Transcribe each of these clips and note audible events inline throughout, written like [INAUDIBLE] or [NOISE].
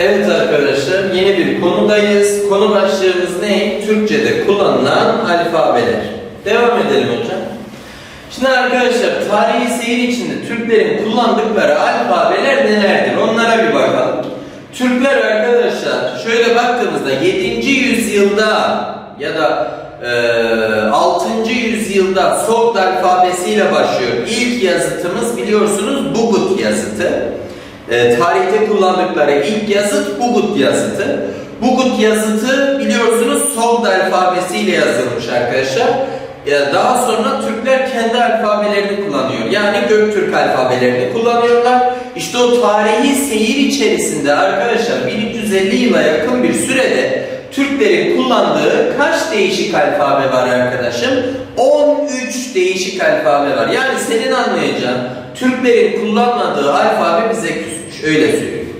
Evet arkadaşlar yeni bir konudayız. Konu başlığımız ne? Türkçe'de kullanılan alfabeler. Devam edelim hocam. Şimdi arkadaşlar tarihi seyir içinde Türklerin kullandıkları alfabeler nelerdir? Onlara bir bakalım. Türkler arkadaşlar şöyle baktığımızda 7. yüzyılda ya da e, 6. yüzyılda Sogd alfabesiyle başlıyor. İlk yazıtımız biliyorsunuz Bugut yazıtı. E, tarihte kullandıkları ilk yazıt Bugut yazıtı. Bugut yazıtı biliyorsunuz Sogd alfabesiyle yazılmış arkadaşlar. E, daha sonra Türkler kendi alfabelerini kullanıyor. Yani Göktürk alfabelerini kullanıyorlar. İşte o tarihi seyir içerisinde arkadaşlar 1350 yıla yakın bir sürede Türklerin kullandığı kaç değişik alfabe var arkadaşım? 13 değişik alfabe var. Yani senin anlayacağın Türklerin kullanmadığı alfabe bize küsmüş. Öyle söyleyeyim.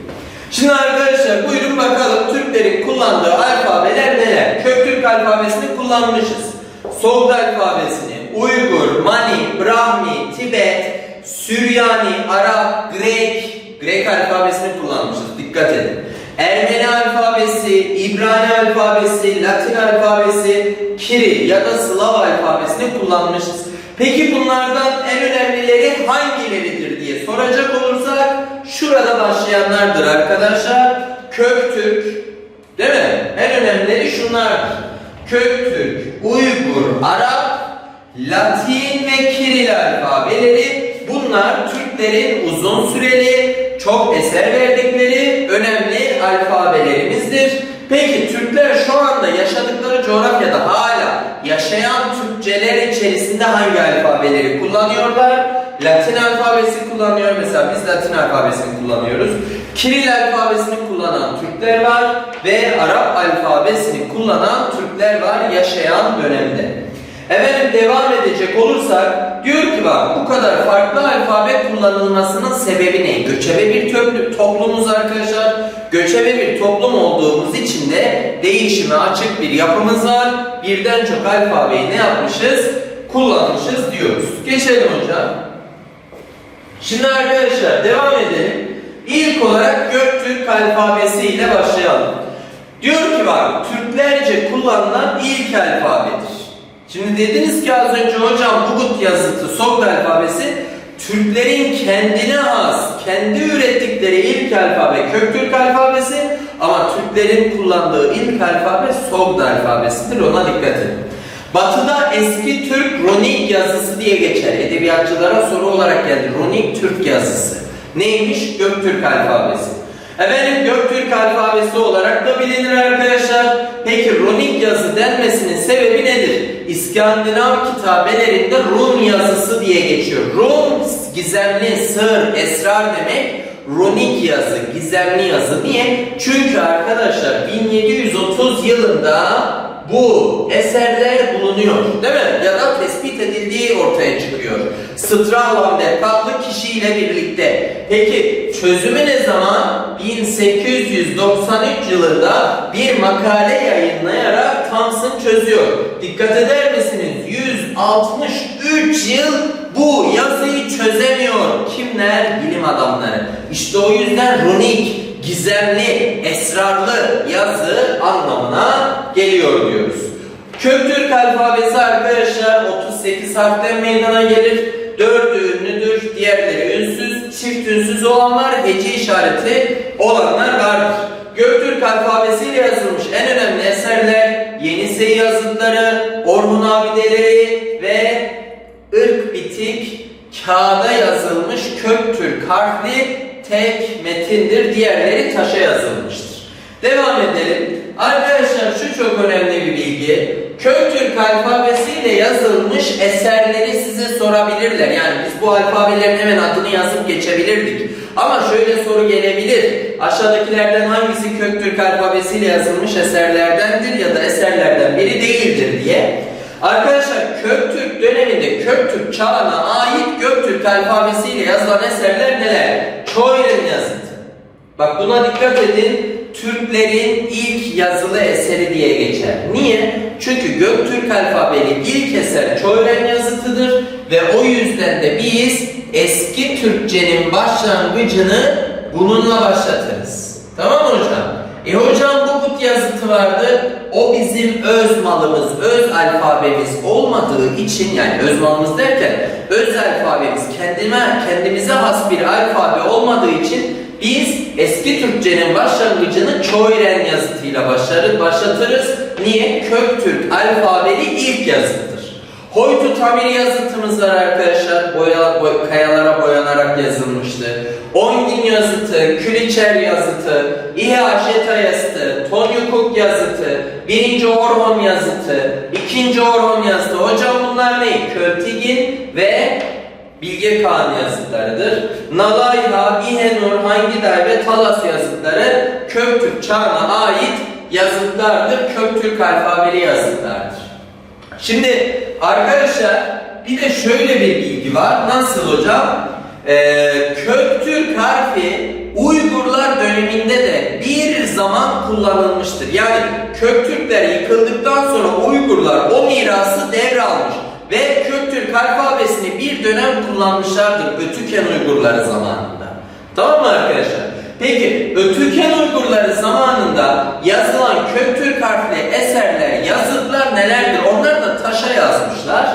Şimdi arkadaşlar buyurun bakalım Türklerin kullandığı alfabeler neler? Köktürk alfabesini kullanmışız. Sogd alfabesini, Uygur, Mani, Brahmi, Tibet, Süryani, Arap, Grek, Grek alfabesini kullanmışız. Dikkat edin. Ermeni alfabesi, İbrani alfabesi, Latin alfabesi, Kiri ya da Slav alfabesini kullanmışız. Peki bunlardan en önemlileri hangileridir diye soracak olursak şurada başlayanlardır arkadaşlar. Köktürk, değil mi? En önemlileri şunlardır. Köktürk, Uygur, Arap, Latin ve Kiril alfabeleri bunlar Türklerin uzun süreli, çok eser verdikleri önemli alfabelerimizdir. Peki Türkler şu anda yaşadıkları coğrafyada hala yaşayan içerisinde hangi alfabeleri kullanıyorlar? Latin alfabesi kullanıyor. Mesela biz Latin alfabesini kullanıyoruz. Kiril alfabesini kullanan Türkler var ve Arap alfabesini kullanan Türkler var yaşayan dönemde. Efendim devam edecek olursak diyor ki bak bu kadar farklı alfabe kullanılmasının sebebi ne? Göçebe bir toplumuz arkadaşlar. Göçebe bir toplum olduğumuz için de değişime açık bir yapımız var. Birden çok alfabeyi ne yapmışız? Kullanmışız diyoruz. Geçelim hocam. Şimdi arkadaşlar devam edelim. İlk olarak Göktürk alfabesi ile başlayalım. Diyor ki bak Türklerce kullanılan ilk alfabedir. Şimdi dediniz ki az önce hocam Bugut yazıtı Sogd alfabesi Türklerin kendine has, kendi ürettikleri ilk alfabe Köktürk alfabesi ama Türklerin kullandığı ilk alfabe Sogd alfabesidir ona dikkat edin. Batıda eski Türk runik yazısı diye geçer. Edebiyatçılara soru olarak geldi. Runik Türk yazısı. Neymiş? Göktürk alfabesi. Efendim Göktürk alfabesi olarak da bilinir arkadaşlar. Peki runik yazı denmesinin sebebi nedir? İskandinav kitabelerinde Rum yazısı diye geçiyor. Rum gizemli, sır, esrar demek. Runik yazı, gizemli yazı. Niye? Çünkü arkadaşlar 1730 yılında bu eserler bulunuyor değil mi? Ya da tespit edildiği ortaya çıkıyor. Strahlan'da adlı kişiyle birlikte. Peki çözümü ne zaman? 1893 yılında bir makale yayınlayarak Thomson çözüyor. Dikkat eder misiniz? 163 yıl bu yazıyı çözemiyor. Kimler? Bilim adamları. İşte o yüzden runik, gizemli, esrarlı yazı anlamına geliyor diyoruz. Köktürk alfabesi arkadaşlar 38 harften meydana gelir. Dördü ünlüdür, diğerleri ünsüz, çift ünsüz olanlar, hece işareti olanlar vardır. Göktürk alfabesiyle yazılmış en önemli eserler Yenisey yazıtları, Orhun abideleri ve ırk bitik kağıda yazılmış Köktürk harfli tek metindir. Diğerleri taşa yazılmıştır. Devam edelim. Arkadaşlar şu çok önemli bir bilgi. Köktürk alfabesiyle yazılmış eserleri size sorabilirler. Yani biz bu alfabelerin hemen adını yazıp geçebilirdik. Ama şöyle soru gelebilir. Aşağıdakilerden hangisi Köktürk alfabesiyle yazılmış eserlerdendir ya da eserlerden biri değildir diye. Arkadaşlar Köktürk döneminde Köktürk çağına ait Göktürk alfabesiyle yazılan eserler neler? Çoyren yazıtı. Bak buna dikkat edin. Türklerin ilk yazılı eseri diye geçer. Niye? Çünkü Göktürk alfabeli ilk eser Çoyren yazıtıdır ve o yüzden de biz eski Türkçenin başlangıcını bununla başlatırız. Tamam mı hocam? E hocam bu put yazıtı vardı. O bizim öz malımız, öz alfabemiz olmadığı için yani öz malımız derken öz alfabemiz kendime, kendimize has bir alfabe olmadığı için biz eski Türkçenin başlangıcını Çoyren yazıtıyla başlarız, başlatırız. Niye? Köktürk alfabeli ilk yazıttır. Hoytu Tamir yazıtımız var arkadaşlar. Boya, boy- kayalara boyanarak yazılmıştı. Ongin yazıtı, Küliçer yazıtı, İHŞeta yazıtı, Tonyukuk yazıtı, birinci Orhon yazıtı, ikinci Orhon yazıtı. Hocam bunlar ne? Költigin ve Bilge Kağan yazıtlarıdır. Nalayha, İhenur, Hangiday ve Talas yazıtları Köktürk çağına ait yazıtlardır. Köktürk alfabeli yazıtlardır. Şimdi arkadaşlar bir de şöyle bir bilgi var. Nasıl hocam? Ee, Köktürk harfi Uygurlar döneminde de bir zaman kullanılmıştır. Yani Köktürkler yıkıldıktan sonra Uygurlar o mirası devralmış ve Köktürk alfabesini bir dönem kullanmışlardır Ötüken Uygurları zamanında. Tamam mı arkadaşlar? Peki Ötüken Uygurları zamanında yazılan Köktürk harfli eserler, yazıtlar nelerdir? Onlar yazmışlar.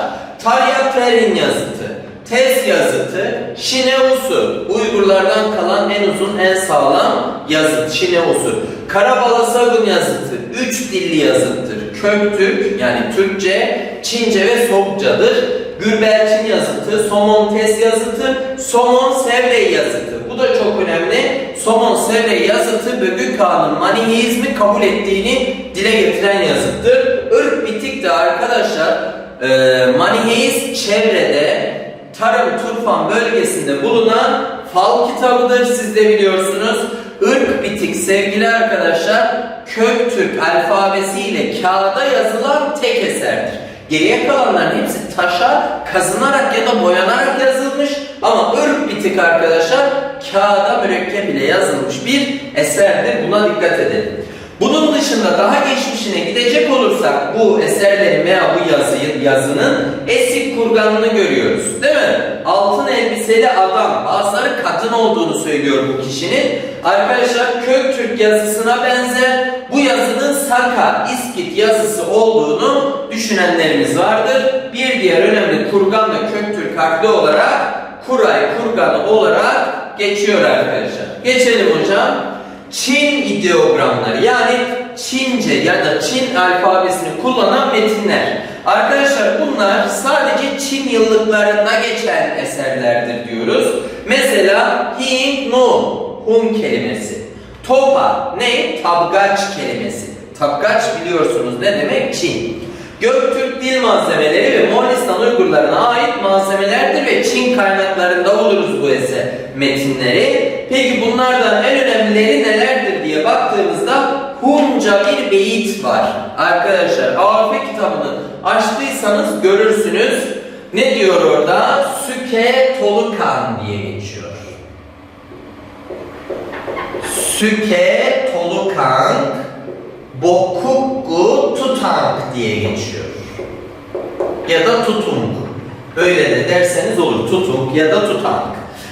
Taryatverin yazıtı, Tez yazıtı, Şineusu. Uygurlardan kalan en uzun, en sağlam yazıt Şineusu. Karabalasagun yazıtı, üç dilli yazıttır. Köktürk yani Türkçe, Çince ve Sokçadır. Gürbelçin yazıtı, Somon Tes yazıtı, Somon Sevrey yazıtı. Bu da çok önemli. Somon Sevrey yazıtı Bögü Kağan'ın maniheizmi kabul ettiğini dile getiren yazıttır. Irk bitik de arkadaşlar e, maniheist çevrede Tarım Turfan bölgesinde bulunan fal kitabıdır. Siz de biliyorsunuz. Irk bitik sevgili arkadaşlar Köktürk alfabesiyle kağıda yazılan tek eserdir. Geriye kalanların hepsi taşa kazınarak ya da boyanarak yazılmış ama ırk bitik arkadaşlar kağıda mürekkep ile yazılmış bir eserdir. Buna dikkat edelim. Bunun dışında daha geçmişine gidecek olursak bu eserlerin veya bu yazıyı, yazının esik kurganını görüyoruz. Değil mi? Altın elbiseli adam, bazıları kadın olduğunu söylüyor bu kişinin. Arkadaşlar Köktürk yazısına benzer bu yazının Saka, İskit yazısı olduğunu düşünenlerimiz vardır. Bir diğer önemli kurgan ve Köktürk harfli olarak Kuray kurganı olarak geçiyor arkadaşlar. Geçelim hocam. Çin ideogramları yani Çince ya da Çin alfabesini kullanan metinler. Arkadaşlar bunlar sadece Çin yıllıklarında geçen eserlerdir diyoruz. Mesela Hin No, Hun kelimesi. Topa ne? Tabgaç kelimesi. Tabgaç biliyorsunuz ne demek? Çin. Göktürk dil malzemeleri ve Moğolistan Uygurlarına ait malzemelerdir ve Çin kaynaklarında buluruz bu eser metinleri. Peki bunlardan en önemlileri nelerdir diye baktığımızda Hunca bir beyit var. Arkadaşlar Arife kitabını açtıysanız görürsünüz. Ne diyor orada? Süke Tolukan diye geçiyor. Süke Tolukan Bokukku Tutank diye geçiyor. Ya da Tutunk. Böyle de derseniz olur. Tutunk ya da Tutank.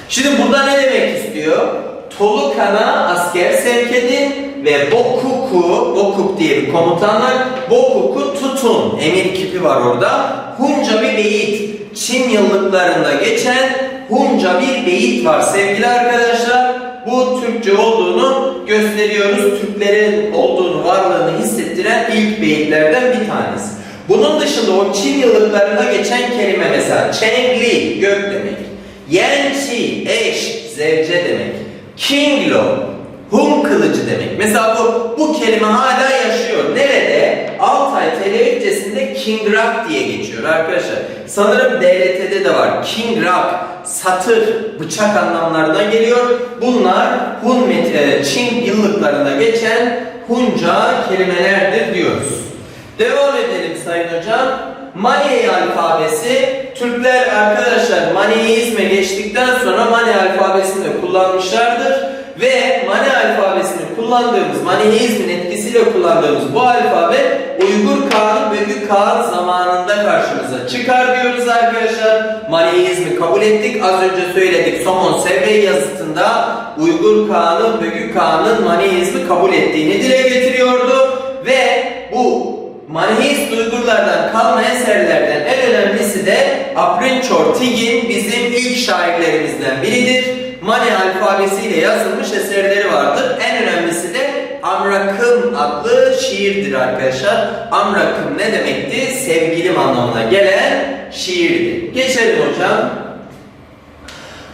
Şimdi burada ne demek istiyor? Tolukan'a asker sevk edin ve Bokuku, Bokuk diye bir komutan var. Bokuku tutun. Emir kipi var orada. Hunca bir beyit. Çin yıllıklarında geçen Hunca bir beyit var sevgili arkadaşlar. Bu Türkçe olduğunu gösteriyoruz. Türklerin olduğunu, varlığını hissettiren ilk beyitlerden bir tanesi. Bunun dışında o Çin yıllıklarında geçen kelime mesela Chengli gök demek. Yençi eş, zevce demek. Kinglo Hun kılıcı demek. Mesela bu, bu kelime hala yaşıyor. Nerede? Altay televizyesinde King Rock diye geçiyor arkadaşlar. Sanırım DLT'de de var. King Rock, satır, bıçak anlamlarına geliyor. Bunlar Hun met- e, Çin yıllıklarında geçen Hunca kelimelerdir diyoruz. Devam edelim Sayın Hocam. Mani alfabesi Türkler arkadaşlar Maniheizme geçtikten sonra Mani alfabesini de kullanmışlardır ve Mani alfabesini kullan kullandığımız, Maniheizmin etkisiyle kullandığımız bu alfabe Uygur Kağan Büyük Kağan zamanında karşımıza çıkar diyoruz arkadaşlar. Maniheizmi kabul ettik. Az önce söyledik. Somon Sevre yazıtında Uygur Kağan'ın Büyük Kağan'ın Maniheizmi kabul ettiğini dile getiriyordu. Ve bu Maniheist Uygurlardan kalma eserlerden en önemlisi de Aprinçor Tigin bizim ilk şairlerimizden biridir. Mani alfabesiyle yazılmış eserleri vardır. En önemlisi de Amrakım adlı şiirdir arkadaşlar. Amrakım ne demekti? Sevgilim anlamına gelen şiirdi. Geçelim hocam.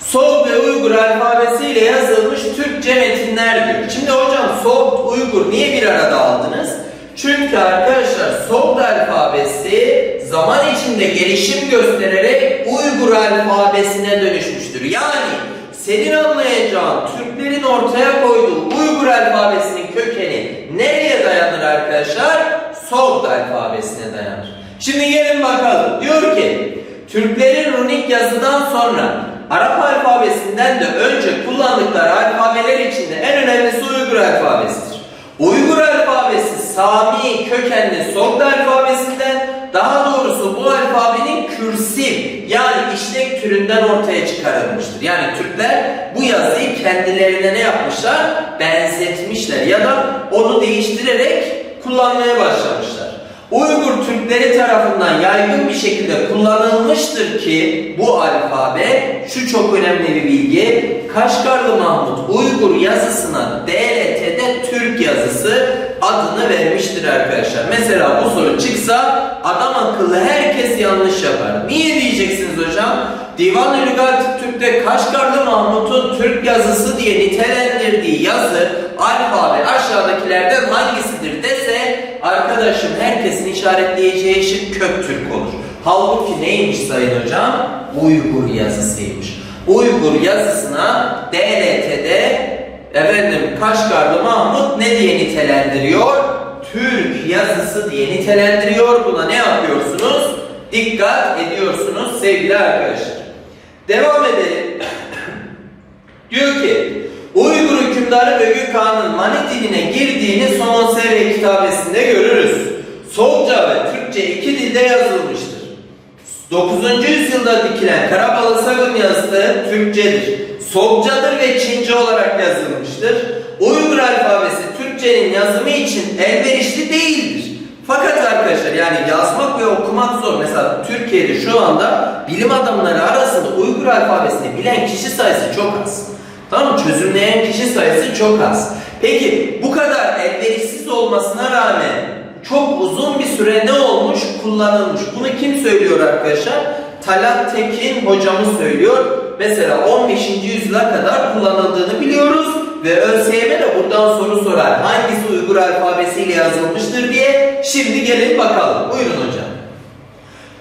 Soğut ve Uygur alfabesiyle yazılmış Türkçe metinler diyor. Şimdi hocam Soğut, Uygur niye bir arada aldınız? Çünkü arkadaşlar Soğut alfabesi zaman içinde gelişim göstererek Uygur alfabesine dönüşmüştür. Yani senin anlayacağın Türklerin ortaya koyduğu Uygur alfabesinin kökeni nereye dayanır arkadaşlar? Soğut alfabesine dayanır. Şimdi gelin bakalım. Diyor ki Türklerin runik yazıdan sonra Arap alfabesinden de önce kullandıkları alfabeler içinde en önemlisi Uygur alfabesidir. Uygur alfabesi Sami kökenli Sogd alfabesinden daha doğrusu bu alfabenin kürsif yani işlek türünden ortaya çıkarılmıştır. Yani Türkler bu yazıyı kendilerine ne yapmışlar? Benzetmişler ya da onu değiştirerek kullanmaya başlamışlar. Uygur Türkleri tarafından yaygın bir şekilde kullanılmıştır ki bu alfabe şu çok önemli bir bilgi. Kaşgarlı Mahmut Uygur yazısına DLT'de Türk yazısı adını vermiştir arkadaşlar. Mesela bu soru çıksa adam akıllı herkes yanlış yapar. Niye diyeceksiniz hocam? Divan-ı Türk'te Kaşgarlı Mahmut'un Türk yazısı diye nitelendirdiği yazı alfabe aşağıdakilerden hangisidir dese arkadaşım herkesin işaretleyeceği şık Köktürk olur. Halbuki neymiş sayın hocam? Uygur yazısıymış. Uygur yazısına DLT'de efendim Kaşgarlı Mahmut ne diye nitelendiriyor? Türk yazısı diye nitelendiriyor. Buna ne yapıyorsunuz? Dikkat ediyorsunuz sevgili arkadaşlar. Devam edelim. [COUGHS] Diyor ki Uygur hükümdarı ve Gökhan'ın Mani diline girdiğini Somon Sevre kitabesinde görürüz. Soğukça ve Türkçe iki dilde yazılmıştır. 9. yüzyılda dikilen Karabalı Sagın yazısı Türkçedir. Soğukçadır ve Çince olarak yazılmıştır. Uygur alfabesi Türkçenin yazımı için elverişli değildir. Fakat arkadaşlar yani yazmak ve okumak zor. Mesela Türkiye'de şu anda bilim adamları arasında Uygur alfabesini bilen kişi sayısı çok az. Tamam mı? Çözümleyen kişi sayısı çok az. Peki bu kadar elverişsiz olmasına rağmen çok uzun bir süre ne olmuş? Kullanılmış. Bunu kim söylüyor arkadaşlar? Talat Tekin hocamız söylüyor. Mesela 15. yüzyıla kadar kullanıldığını biliyoruz ve ÖSYM de buradan soru sorar. Hangisi Uygur alfabesiyle yazılmıştır diye. Şimdi gelin bakalım. Buyurun hocam.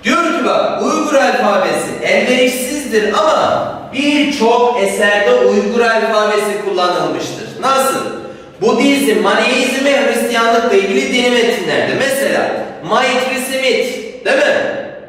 Diyor ki bak Uygur alfabesi elverişsizdir ama birçok eserde Uygur alfabesi kullanılmıştır. Nasıl? Budizm, Maneizm ve Hristiyanlıkla ilgili dini metinlerde. Mesela Maitri Smith değil mi?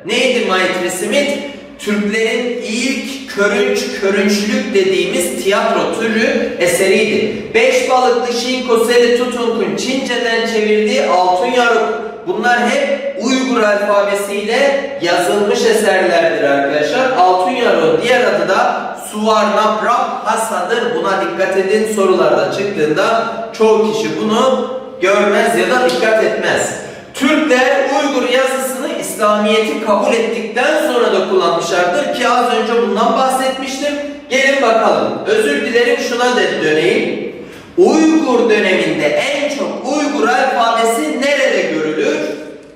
Neydi Maitri Smith? Türklerin ilk körünç, körünçlük dediğimiz tiyatro türü eseriydi. Beş balıklı Şinko Seri Tutunk'un Çince'den çevirdiği Altın Yarık Bunlar hep Uygur alfabesiyle yazılmış eserlerdir arkadaşlar. Altın Yarık'ın diğer adı da Suvarna Prap Hasadır. Buna dikkat edin sorularda çıktığında çoğu kişi bunu görmez ya da dikkat etmez. Türkler Uygur yazısını İslamiyet'i kabul ettikten sonra da kullanmışlardır ki az önce bundan bahsetmiştim. Gelin bakalım. Özür dilerim şuna da döneyim. Uygur döneminde en çok Uygur alfabesi nerede görülür?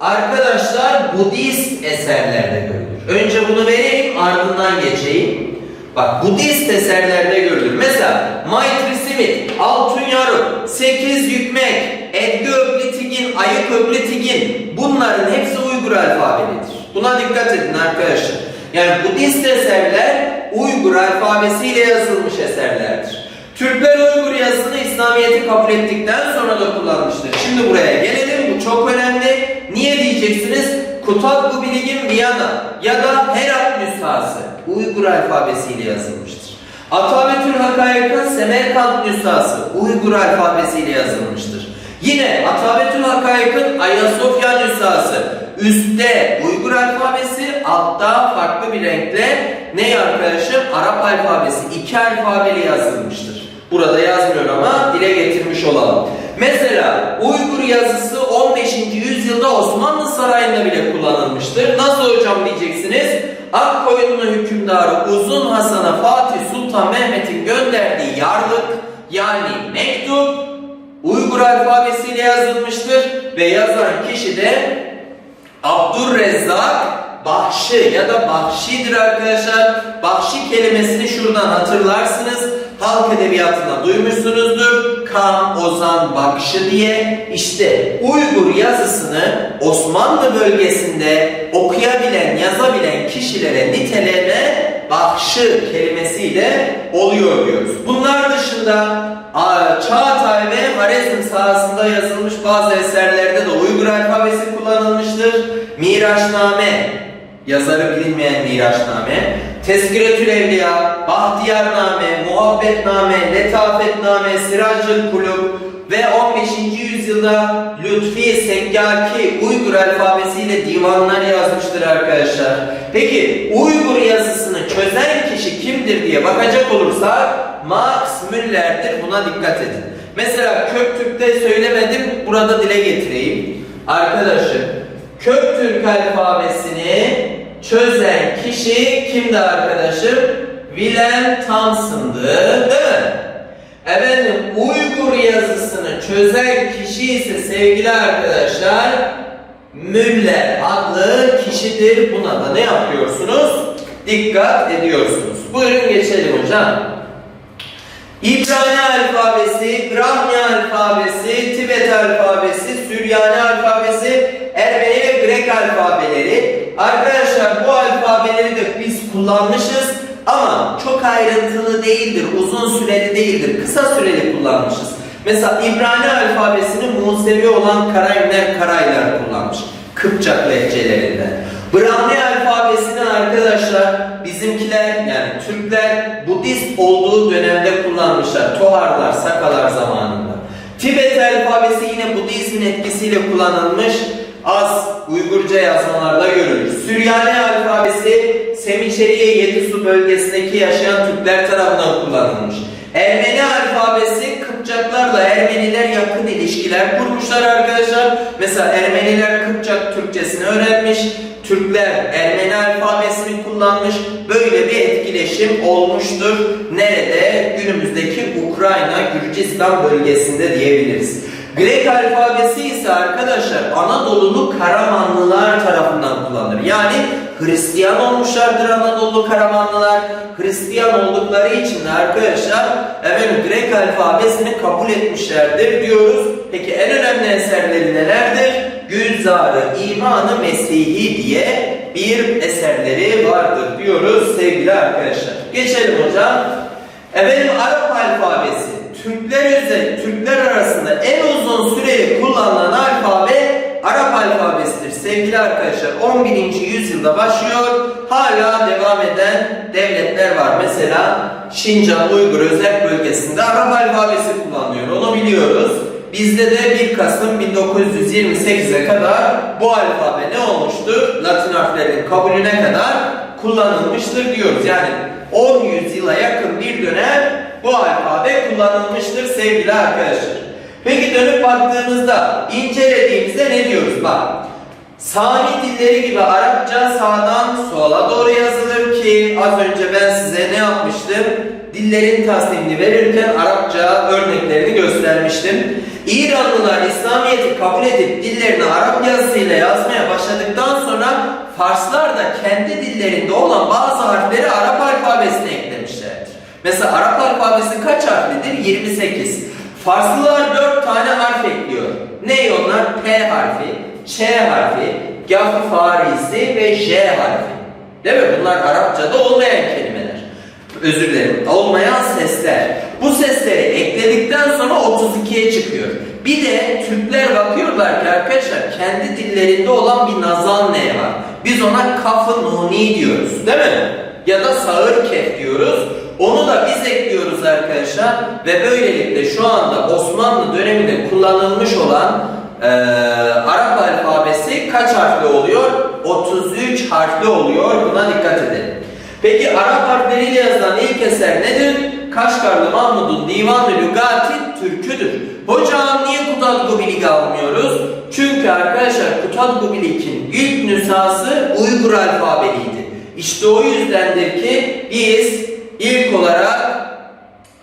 Arkadaşlar Budist eserlerde görülür. Önce bunu vereyim ardından geçeyim. Bak Budist eserlerde görülür. Mesela Maitri Smith, Altun Yaruk, Sekiz Yükmek, Edgi Öblitigin, Ayık Öblitigin bunların hepsi Uygur alfabelidir. Buna dikkat edin arkadaşlar. Yani Budist eserler Uygur alfabesiyle yazılmış eserlerdir. Türkler Uygur yazısını İslamiyet'i kabul ettikten sonra da kullanmıştır. Şimdi buraya gelelim. Bu çok önemli. Niye diyeceksiniz? Kutatbu Biligin Viyana ya da Herat nüshası Uygur alfabesiyle yazılmıştır. Atabetül Hakayak'ın Semerkant nüshası Uygur alfabesiyle yazılmıştır. Yine Atabetül Hakayak'ın Ayasofya nüshası üstte Uygur alfabesi, altta farklı bir renkle ne arkadaşım? Arap alfabesi iki alfabeyle yazılmıştır. Burada yazmıyor ama dile getirmiş olalım. Mesela Uygur yazısı 15. yüzyılda Osmanlı Sarayı'nda bile kullanılmıştır. Nasıl hocam diyeceksiniz? Akkoyunlu hükümdarı Uzun Hasan'a Fatih Sultan Mehmet'in gönderdiği yarlık yani mektup Uygur alfabesiyle yazılmıştır ve yazan kişi de Abdurrezzak Bahşi ya da Bahşi'dir arkadaşlar. Bahşi kelimesini şuradan hatırlarsınız. Halk edebiyatında duymuşsunuzdur. Kam, Ozan, Bakşı diye. İşte Uygur yazısını Osmanlı bölgesinde okuyabilen, yazabilen kişilere niteleme Bakşı kelimesiyle oluyor diyoruz. Bunlar dışında Çağatay ve Harezm sahasında yazılmış bazı eserlerde de Uygur alfabesi kullanılmıştır. Miraçname, yazarı bilinmeyen Miraçname, Tezkiretül Evliya, Bahtiyarname, Muhabbetname, Letafetname, Siracül Kulub ve 15. yüzyılda Lütfi Seggaki Uygur alfabesiyle divanlar yazmıştır arkadaşlar. Peki Uygur yazısını çözen kişi kimdir diye bakacak olursak Max Müller'dir. Buna dikkat edin. Mesela Köktürk'te söylemedim. Burada dile getireyim. Arkadaşım Köktürk alfabesini çözen kişi kimdi arkadaşım? Wilhelm Thomson'dı değil mi? Efendim Uygur yazısını çözen kişi ise sevgili arkadaşlar Müller adlı kişidir. Buna da ne yapıyorsunuz? Dikkat ediyorsunuz. Buyurun geçelim hocam. İbrani alfabesi, Brahmi alfabesi, Tibet alfabesi, Süryani alfabesi, Arkadaşlar bu alfabeleri de biz kullanmışız ama çok ayrıntılı değildir, uzun süreli değildir, kısa süreli kullanmışız. Mesela İbrani alfabesini Musevi olan Karayimler Karaylar kullanmış. Kıpçak lehçelerinde. Brahmi alfabesini arkadaşlar bizimkiler yani Türkler Budist olduğu dönemde kullanmışlar. Toharlar, Sakalar zamanında. Tibet alfabesi yine Budizmin etkisiyle kullanılmış. Az Uygurca yazmalarda görülür. Süryani alfabesi Semiçeriye Yedisu bölgesindeki yaşayan Türkler tarafından kullanılmış. Ermeni alfabesi Kıpçaklarla Ermeniler yakın ilişkiler kurmuşlar arkadaşlar. Mesela Ermeniler Kıpçak Türkçesini öğrenmiş. Türkler Ermeni alfabesini kullanmış. Böyle bir etkileşim olmuştur. Nerede? Günümüzdeki Ukrayna, Gürcistan bölgesinde diyebiliriz. Grek alfabesi ise arkadaşlar Anadolu'lu Karamanlılar tarafından kullanılır. Yani Hristiyan olmuşlardır Anadolu Karamanlılar. Hristiyan oldukları için de arkadaşlar efendim Grek alfabesini kabul etmişlerdir diyoruz. Peki en önemli eserleri nelerdir? Gülzarı İmanı Mesih'i diye bir eserleri vardır diyoruz sevgili arkadaşlar. Geçelim hocam. Efendim Arap alfabesi Türkler özel Türkler arasında en uzun süreli kullanılan alfabe Arap alfabesidir. Sevgili arkadaşlar 11. yüzyılda başlıyor. Hala devam eden devletler var. Mesela Şincan Uygur özel bölgesinde Arap alfabesi kullanılıyor. Onu biliyoruz. Bizde de 1 Kasım 1928'e kadar bu alfabe ne olmuştur? Latin harflerinin kabulüne kadar kullanılmıştır diyoruz. Yani 10 yüzyıla yakın bir dönem bu alfabe kullanılmıştır sevgili arkadaşlar. Peki dönüp baktığımızda incelediğimizde ne diyoruz? Bak Sami dilleri gibi Arapça sağdan sola doğru yazılır ki az önce ben size ne yapmıştım? Dillerin tasnimini verirken Arapça örneklerini göstermiştim. İranlılar İslamiyet'i kabul edip dillerini Arap yazısıyla yazmaya başladıktan sonra Farslar da kendi dillerinde olan bazı harfleri Arap alfabesine. Mesela Arap alfabesi kaç harflidir? 28. Farslılar 4 tane harf ekliyor. Ne onlar? P harfi, Ç harfi, Gaf Farisi ve J harfi. Değil mi? Bunlar Arapçada olmayan kelimeler. Özür dilerim. Olmayan sesler. Bu sesleri ekledikten sonra 32'ye çıkıyor. Bir de Türkler bakıyorlar ki arkadaşlar kendi dillerinde olan bir nazan ne var? Biz ona kafı nuni diyoruz. Değil mi? Ya da sağır kef diyoruz. Onu da biz ekliyoruz arkadaşlar ve böylelikle şu anda Osmanlı döneminde kullanılmış olan eee, Arap alfabesi kaç harfli oluyor? 33 harfli oluyor. Buna dikkat edelim. Peki Arap harfleriyle yazılan ilk eser nedir? Kaşgarlı Mahmud'un Divan-ı Lügati Türküdür. Hocam niye Kutat Gubilik'i almıyoruz? Çünkü arkadaşlar Kutat Gubilik'in ilk nüshası Uygur alfabeliydi. İşte o yüzdendir ki biz ilk olarak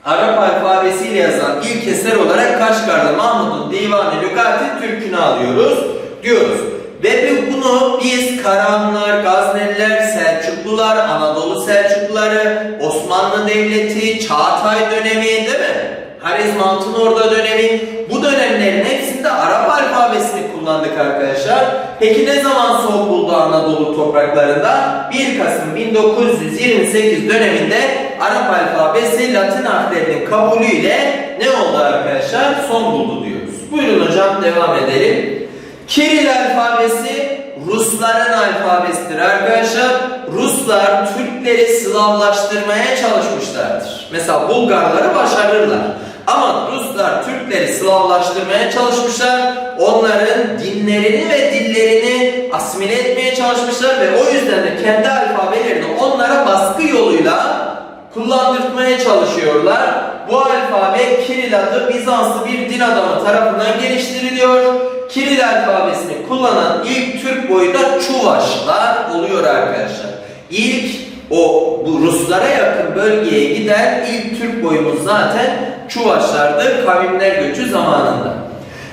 Arap alfabesiyle yazan ilk eser olarak Kaşgarlı Mahmud'un Divan-ı Lügati Türk'ünü alıyoruz diyoruz. Ve bu- bunu biz Karahanlar, Gazneliler, Selçuklular, Anadolu Selçukluları, Osmanlı Devleti, Çağatay dönemi değil mi? Harizm Altınorda dönemi bu dönemlerin hepsinde Arap alfabesini kullandık arkadaşlar. Peki ne zaman son buldu Anadolu topraklarında? 1 Kasım 1928 döneminde Arap alfabesi Latin harflerinin kabulüyle ne oldu arkadaşlar? Son buldu diyoruz. Buyurun hocam devam edelim. Kiril alfabesi Rusların alfabesidir arkadaşlar. Ruslar Türkleri Slavlaştırmaya çalışmışlardır. Mesela Bulgarları başarırlar. Ama Ruslar Türkleri Slavlaştırmaya çalışmışlar. Onların dinlerini ve dillerini asimile etmeye çalışmışlar ve o yüzden de kendi alfabelerini onlara baskı yoluyla kullandırtmaya çalışıyorlar. Bu alfabe Kiril adı Bizanslı bir din adamı tarafından geliştiriliyor. Kiril alfabesini kullanan ilk Türk boyu da Çuvaşlar oluyor arkadaşlar. İlk o bu Ruslara yakın bölgeye giden ilk Türk boyumuz zaten Çuvaşlardır kavimler göçü zamanında.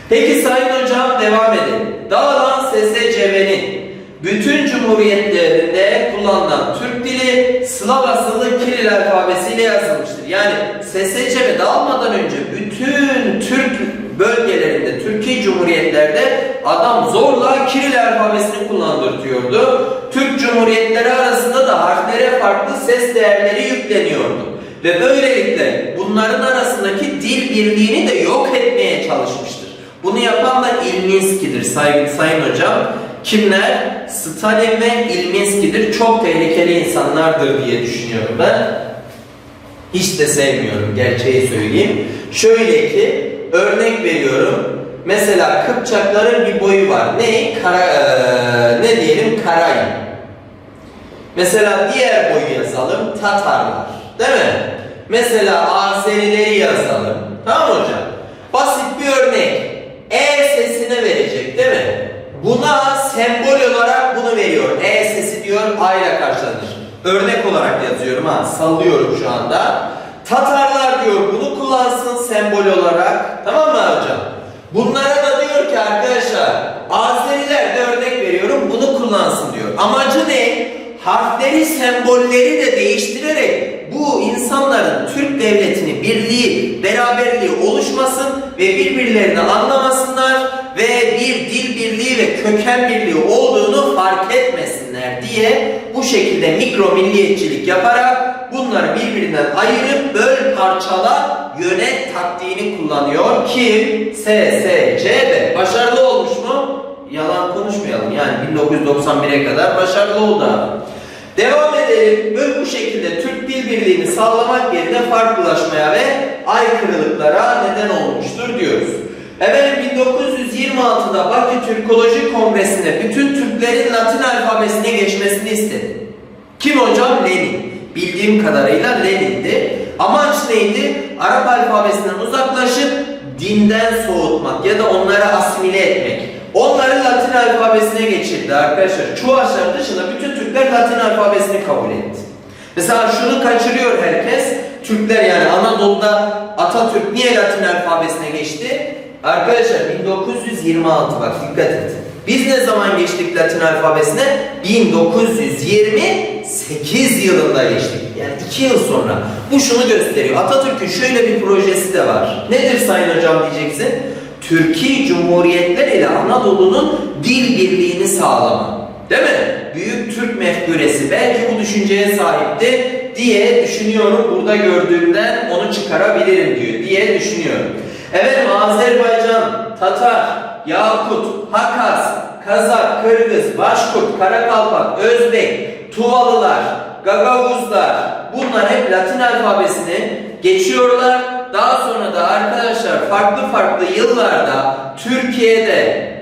Peki Sayın Hocam devam edelim. Dağılan SSCB'nin bütün cumhuriyetlerinde kullanılan Türk dili Slav asıllı Kiril alfabesiyle yazılmıştır. Yani SSCB dağılmadan önce bütün Türk bölgelerinde, Türkiye Cumhuriyetlerde adam zorla Kiril alfabesini kullandırtıyordu. Türk Cumhuriyetleri arasında da harflere farklı ses değerleri yükleniyordu. Ve böylelikle bunların arasındaki dil birliğini de yok etmeye çalışmıştır. Bunu yapan da İlminski'dir sayın, sayın hocam. Kimler? Stalin ve İlminski'dir. Çok tehlikeli insanlardır diye düşünüyorum ben. Hiç de sevmiyorum gerçeği söyleyeyim. Şöyle ki örnek veriyorum. Mesela Kıpçakların bir boyu var. Ne? Kara, eee, ne diyelim? Karayın. Mesela diğer boyu yazalım. Tatarlar. Değil mi? Mesela Azerileri yazalım. Tamam hocam? Basit bir örnek. E sesini verecek değil mi? Buna sembol olarak bunu veriyor. E sesi diyor A ile karşılanır. Örnek olarak yazıyorum ha. Sallıyorum şu anda. Tatarlar diyor bunu kullansın sembol olarak. Tamam mı hocam? Bunlara da diyor ki arkadaşlar Azeriler de örnek veriyorum bunu kullansın diyor. Amacı ne? harfleri, sembolleri de değiştirerek bu insanların Türk devletini birliği, beraberliği oluşmasın ve birbirlerini anlamasınlar ve bir dil birliği ve köken birliği olduğunu fark etmesinler diye bu şekilde mikro milliyetçilik yaparak bunları birbirinden ayırıp böl parçala yönet taktiğini kullanıyor. Kim? SSCB. Başarılı olmuş mu? Yalan konuşmayalım. Yani 1991'e kadar başarılı oldu. Devam edelim. Böyle bu şekilde Türk dil birliğini sağlamak yerine farklılaşmaya ve aykırılıklara neden olmuştur diyoruz. Efendim 1926'da Bakü Türkoloji Kongresi'nde bütün Türklerin Latin alfabesine geçmesini istedi. Kim hocam? Lenin. Bildiğim kadarıyla Lenin'di. Amaç neydi? Arap alfabesinden uzaklaşıp dinden soğutmak ya da onları asimile etmek. Onları Latin alfabesine geçirdi arkadaşlar. Çuvaşlar dışında bütün Türkler Latin alfabesini kabul etti. Mesela şunu kaçırıyor herkes. Türkler yani Anadolu'da Atatürk niye Latin alfabesine geçti? Arkadaşlar 1926 bak dikkat et. Biz ne zaman geçtik Latin alfabesine? 1928 yılında geçtik. Yani 2 yıl sonra. Bu şunu gösteriyor. Atatürk'ün şöyle bir projesi de var. Nedir Sayın Hocam diyeceksin? Türkiye Cumhuriyetler ile Anadolu'nun dil birliğini sağlama. Değil mi? Büyük Türk mefküresi belki bu düşünceye sahipti diye düşünüyorum. Burada gördüğümden onu çıkarabilirim diyor diye düşünüyorum. Efendim Azerbaycan, Tatar, Yakut, Hakas, Kazak, Kırgız, Başkurt, Karakalpak, Özbek, Tuvalılar, Gagavuzlar bunlar hep Latin alfabesini geçiyorlar. Daha sonra da arkadaşlar farklı farklı yıllarda Türkiye'de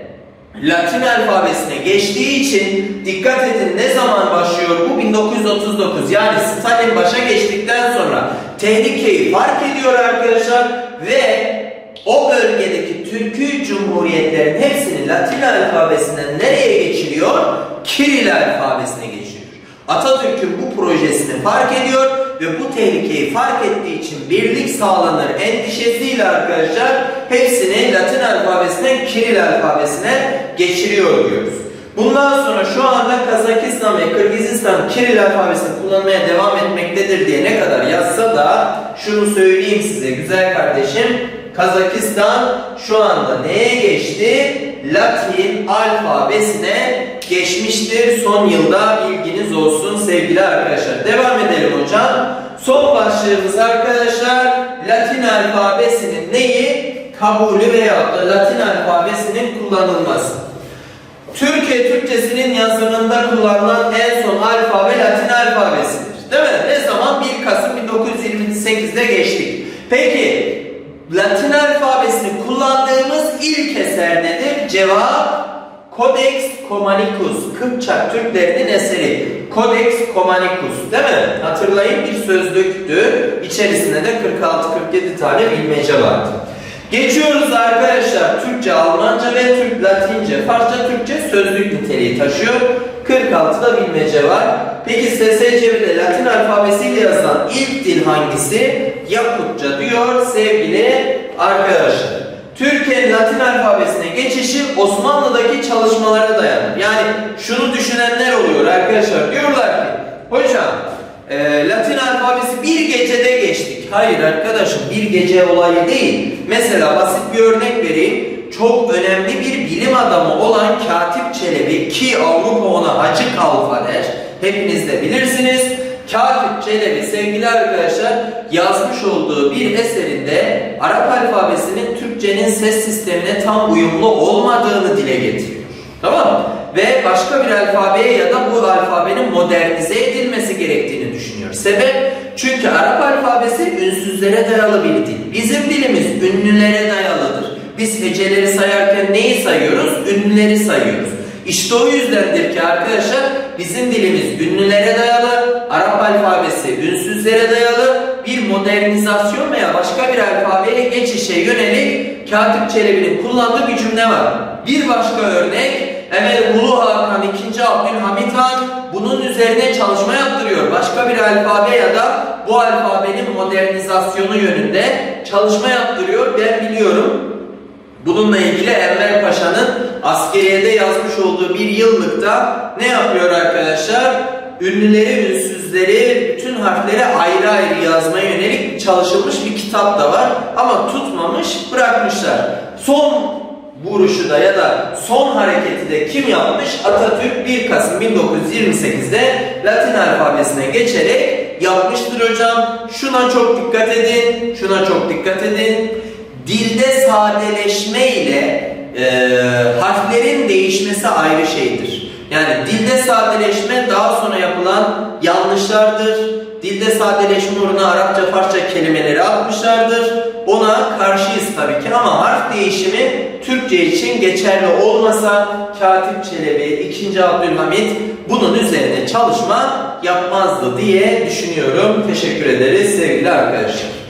Latin alfabesine geçtiği için dikkat edin ne zaman başlıyor bu 1939 yani Stalin başa geçtikten sonra tehlikeyi fark ediyor arkadaşlar ve o bölgedeki Türkü Cumhuriyetlerin hepsini Latin alfabesinden nereye geçiriyor? Kiril alfabesine geçiriyor. Atatürk'ün bu projesini fark ediyor ve bu tehlikeyi fark ettiği için birlik sağlanır endişesiyle arkadaşlar hepsini Latin alfabesinden Kiril alfabesine geçiriyor diyoruz. Bundan sonra şu anda Kazakistan ve Kırgızistan Kiril alfabesini kullanmaya devam etmektedir diye ne kadar yazsa da şunu söyleyeyim size güzel kardeşim. Kazakistan şu anda neye geçti? Latin alfabesine geçmiştir. Son yılda bilginiz olsun sevgili arkadaşlar. Devam edelim hocam. Son başlığımız arkadaşlar Latin alfabesinin neyi? Kabulü veya da Latin alfabesinin kullanılması. Türkiye Türkçesinin yazımında kullanılan en son alfabe Latin alfabesidir. Değil mi? Ne zaman? 1 Kasım 1928'de geçtik. Peki Latin alfabesini kullandığımız ilk eser nedir? Cevap Codex Comanicus. Kıpçak Türklerinin eseri. Codex Comanicus. Değil mi? Hatırlayın bir sözlüktü. İçerisinde de 46-47 tane bilmece vardı. Geçiyoruz arkadaşlar. Türkçe, Almanca ve Türk Latince. Farsça Türkçe sözlük niteliği taşıyor. 46'da bilmece var. Peki SSC'de Latin alfabesiyle yazılan ilk dil hangisi? Yakutça diyor sevgili arkadaşlar. Türkiye'nin Latin alfabesine geçişi Osmanlı'daki çalışmalara dayanır. Yani şunu düşünenler oluyor arkadaşlar. Diyorlar ki hocam e, Latin alfabesi bir gecede geçtik. Hayır arkadaşım bir gece olayı değil. Mesela basit bir örnek vereyim. Çok önemli bir bilim adamı olan Katip Çelebi ki Avrupa ona Hacı Kalfa der. Hepiniz de bilirsiniz. Katip Çelebi sevgili arkadaşlar yazmış olduğu bir eserinde Arap alfabesinin Türkçenin ses sistemine tam uyumlu olmadığını dile getiriyor. Tamam mı? Ve başka bir alfabeye ya da bu alfabenin modernize edilmesi gerektiğini düşünüyor. Sebep? Çünkü Arap alfabesi ünsüzlere dayalı bir dil. Bizim dilimiz ünlülere dayalıdır. Biz heceleri sayarken neyi sayıyoruz? Ünlüleri sayıyoruz. İşte o yüzdendir ki arkadaşlar bizim dilimiz ünlülere dayalı, Arap alfabesi ünsüzlere dayalı bir modernizasyon veya başka bir alfabeye geçişe yönelik Katip Çelebi'nin kullandığı bir cümle var. Bir başka örnek Evet Ulu Hakan 2. Abdülhamit Han bunun üzerine çalışma yaptırıyor. Başka bir alfabe ya da bu alfabenin modernizasyonu yönünde çalışma yaptırıyor. Ben biliyorum. Bununla ilgili Enver Paşa'nın askeriyede yazmış olduğu bir yıllıkta ne yapıyor arkadaşlar? Ünlüleri, ünsüzleri, bütün harfleri ayrı ayrı yazmaya yönelik çalışılmış bir kitap da var. Ama tutmamış, bırakmışlar. Son vuruşu da ya da son hareketi de kim yapmış? Atatürk 1 Kasım 1928'de Latin alfabesine geçerek yapmıştır hocam. Şuna çok dikkat edin, şuna çok dikkat edin. Dilde sadeleşme ile e, harflerin değişmesi ayrı şeydir. Yani dilde sadeleşme daha sonra yapılan yanlışlardır. Dilde sadeleşme uğruna Arapça, Farsça kelimeleri atmışlardır. Ona karşıyız tabii ki ama harf değişimi Türkçe için geçerli olmasa Katip Çelebi, 2. Abdülhamit bunun üzerine çalışma yapmazdı diye düşünüyorum. Teşekkür ederiz sevgili arkadaşlar.